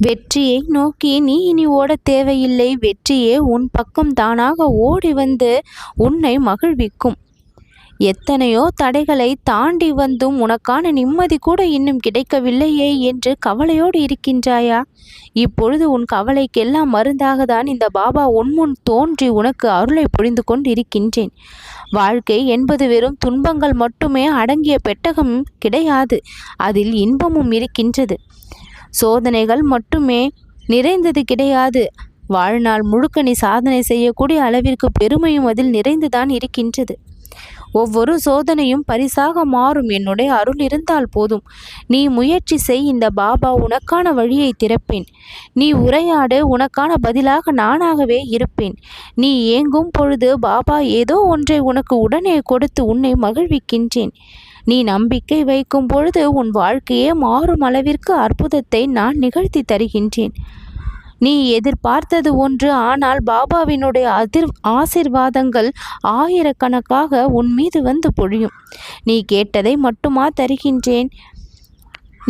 வெற்றியை நோக்கி நீ இனி ஓடத் தேவையில்லை. வெற்றியே உன் பக்கம் தானாக ஓடி வந்து உன்னை மகிழ்விக்கும். எத்தனையோ தடைகளை தாண்டி வந்தும் உனக்கான நிம்மதி கூட இன்னும் கிடைக்கவில்லையே என்று கவலையோடு இருக்கின்றாயா? இப்பொழுது உன் கவலைக்கெல்லாம் மருந்தாக தான் இந்த பாபா உன்முன் தோன்றி உனக்கு அருளை புரிந்து கொண்டு இருக்கின்றேன் வாழ்க்கை என்பது வெறும் துன்பங்கள் மட்டுமே அடங்கிய பெட்டகம் கிடையாது. அதில் இன்பமும் இருக்கின்றது. சோதனைகள் மட்டுமே நிறைந்தது கிடையாது. வாழ்நாள் முழுக்க நீ சாதனை செய்யக்கூடிய அளவிற்கு பெருமையும் அதில் நிறைந்துதான் இருக்கின்றது. ஒவ்வொரு சோதனையும் பரிசாக மாறும். என்னுடைய அருள் இருந்தால் போதும். நீ முயற்சி செய் இந்த பாபா உனக்கான வழியை திறப்பேன். நீ உரையாடு உனக்கான பதிலாக நானாகவே இருப்பேன். நீ ஏங்கும் பொழுது பாபா ஏதோ ஒன்றை உனக்கு உடனே கொடுத்து உன்னை மகிழ்விக்கின்றேன். நீ நம்பிக்கை வைக்கும் பொழுது உன் வாழ்க்கையே மாறும் அளவிற்கு அற்புதத்தை நான் நிகழ்த்தி தருகின்றேன். நீ எதிர்பார்த்தது ஒன்று ஆனால் பாபாவினுடைய அதிர் ஆசிர்வாதங்கள் ஆயிரக்கணக்காக உன் மீது வந்து பொழியும். நீ கேட்டதை மட்டுமா தருகின்றேன்?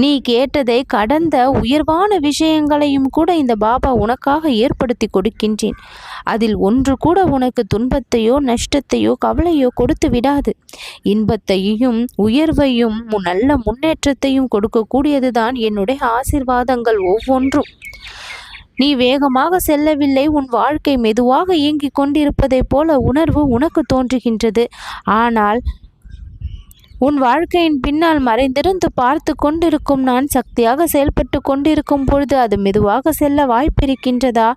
நீ கேட்டதை கடந்த உயர்வான விஷயங்களையும் கூட இந்த பாபா உனக்காக ஏற்படுத்தி கொடுக்கின்றேன். அதில் ஒன்று கூட உனக்கு துன்பத்தையோ நஷ்டத்தையோ கவலையோ கொடுத்து விடாது. இன்பத்தையும் உயர்வையும் நல்ல முன்னேற்றத்தையும் கொடுக்கக்கூடியதுதான் என்னுடைய ஆசிர்வாதங்கள் ஒவ்வொன்றும். நீ வேகமாக செல்லவில்லை உன் வாழ்க்கை மெதுவாக இயங்கிக் கொண்டிருப்பதைப் போல உணர்வு உனக்கு தோன்றுகின்றது. ஆனால் உன் வாழ்க்கையின் பின்னால் மறைந்திருந்து பார்த்து கொண்டிருக்கும் நான் சக்தியாக செயல்பட்டு கொண்டிருக்கும் பொழுது அது மெதுவாக செல்ல வாய்ப்பிருக்கின்றதா?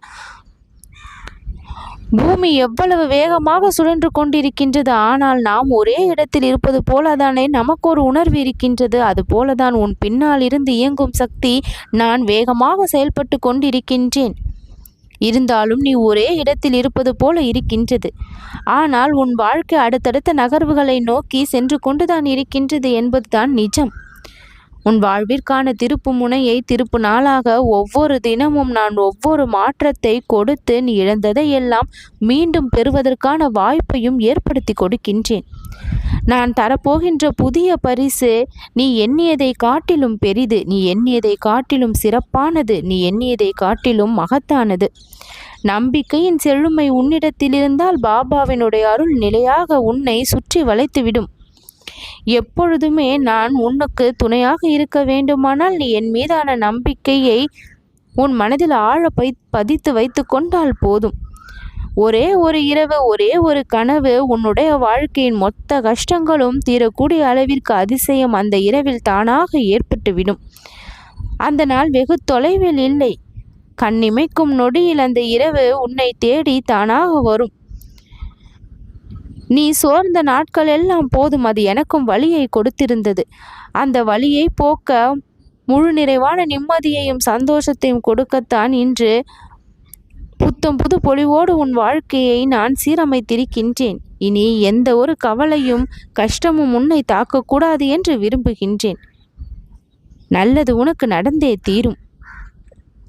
பூமி எவ்வளவு வேகமாக சுழன்று கொண்டிருக்கின்றது. ஆனால் நாம் ஒரே இடத்தில் இருப்பது போலதானே நமக்கு ஒரு உணர்வு இருக்கின்றது. அது போலதான் உன் பின்னால் இருந்து இயங்கும் சக்தி நான் வேகமாக செயல்பட்டு கொண்டிருக்கின்றேன். இருந்தாலும் நீ ஒரே இடத்தில் இருப்பது போல இருக்கின்றது. ஆனால் உன் வாழ்க்கை அடுத்தடுத்த நகர்வுகளை நோக்கி சென்று கொண்டுதான் இருக்கின்றது என்பதுதான் நிஜம். உன் வாழ்விற்கான திருப்பு முனையை திருப்பு நாளாக ஒவ்வொரு தினமும் நான் ஒவ்வொரு மாற்றத்தை கொடுத்து நீ இழந்ததை எல்லாம் மீண்டும் பெறுவதற்கான வாய்ப்பையும் ஏற்படுத்தி கொடுக்கின்றேன். நான் தரப்போகின்ற புதிய பரிசு நீ எண்ணியதை காட்டிலும் பெரிது நீ எண்ணியதை காட்டிலும் சிறப்பானது நீ எண்ணியதை காட்டிலும் மகத்தானது. நம்பிக்கையின் செழுமை உன்னிடத்தில் இருந்தால் பாபாவினுடைய அருள் நிலையாக உன்னை சுற்றி வளைத்துவிடும். எப்பொழுதுமே நான் உனக்கு துணையாக இருக்க வேண்டுமானால் நீ என் மீதான நம்பிக்கையை உன் மனதில் ஆழ பை பதித்து வைத்து கொண்டால் போதும். ஒரே ஒரு இரவு ஒரே ஒரு கனவு உன்னுடைய வாழ்க்கையின் மொத்த கஷ்டங்களும் தீரக்கூடிய அளவிற்கு அதிசயம் அந்த இரவில் தானாக ஏற்பட்டுவிடும். அந்த நாள் வெகு தொலைவில் இல்லை. கண்ணிமைக்கும் நொடியில் அந்த இரவு உன்னை தேடி தானாக வரும். நீ சோர்ந்த நாட்கள் எல்லாம் போதும் அது எனக்கும் வழியை கொடுத்திருந்தது. அந்த வழியை போக்க முழு நிறைவான நிம்மதியையும் சந்தோஷத்தையும் கொடுக்கத்தான் இன்று புத்தம் புது பொலிவோடு உன் வாழ்க்கையை நான் சீரமைத்திருக்கின்றேன். இனி எந்த ஒரு கவலையும் கஷ்டமும் உன்னை தாக்கக்கூடாது என்று விரும்புகின்றேன். நல்லது உனக்கு நடந்தே தீரும்.